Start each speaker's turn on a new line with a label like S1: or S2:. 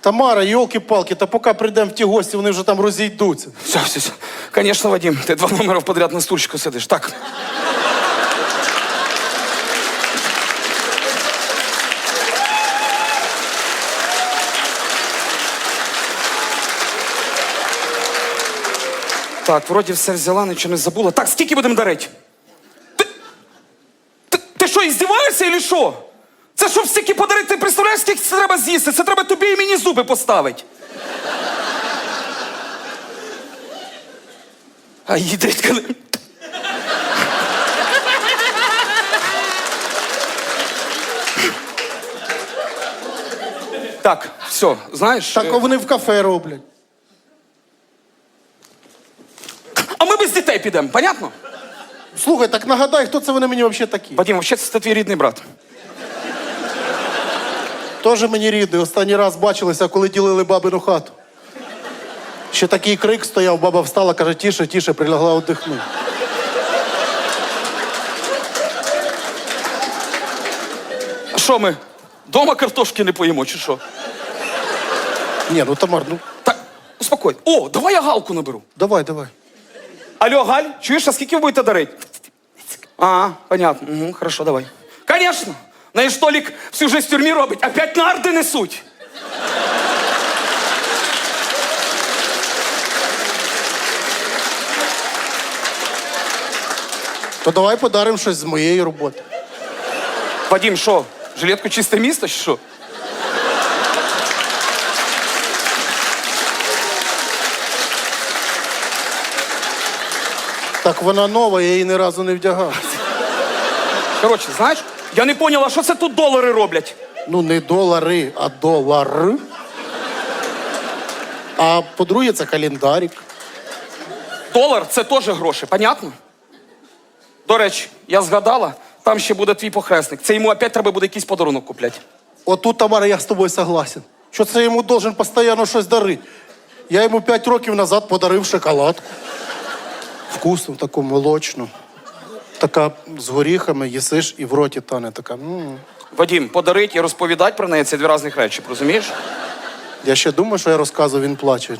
S1: Тамара, йолки-палки, та поки прийдемо в ті гості, вони вже там розійдуться.
S2: Все, все, все. Конечно, Вадим, ти два номери подряд на стульчику сидиш. Так. Так, вроді все взяла, нічого не забула. Так, скільки будемо дарити? Ти, ти, ти що, іздіваєшся чи що? Це щоб стільки подарити, ти представляєш, скільки це треба з'їсти? Це треба тобі і мені зуби поставити. А їдрить коли. Так, все, знаєш.
S1: Так
S2: е,
S1: а вони в кафе роблять.
S2: а ми без дітей підемо, понятно?
S1: Слухай, так нагадай, хто це вони мені взагалі такі?
S2: Вадим, взагалі це твій рідний брат.
S1: Тоже мені рідний. Останній раз бачилися, коли ділили бабину хату. Ще такий крик стояв, баба встала, каже, тіше, тіше, прилягла отдихнути.
S2: Що ми? Дома картошки не поїмо, чи що?
S1: Ні, ну Тамар, ну
S2: Так, успокой. О, давай я галку наберу.
S1: давай, давай.
S2: Алло, Галь, чуєш, а скільки ви будете дарити? А, понятно. Угу, хорошо, давай. Конечно. На Толік всю жизнь в тюрмі робить, опять нарди несуть.
S1: То давай подаримо щось з моєї роботи.
S2: Вадим, що, жилетку чисте місто, чи що?
S1: Так вона нова, я її ні разу не вдягав.
S2: Коротше, знаєш, я не поняла, що це тут долари роблять.
S1: Ну, не долари, а долар. А по-друге, це календарик.
S2: Долар це теж гроші, понятно? До речі, я згадала, там ще буде твій похресник. Це йому опять треба буде якийсь подарунок купляти.
S1: Отут, Тамара, я з тобою согласен. Що це йому должен постійно щось дарити. Я йому 5 років назад подарив шоколадку. Вкусну, таку молочну. Така з горіхами їсиш і в роті тане така. м.
S2: Вадім, подарить і розповідати про неї це дві різних речі, розумієш?
S1: Я ще думаю, що я розказую, він плаче.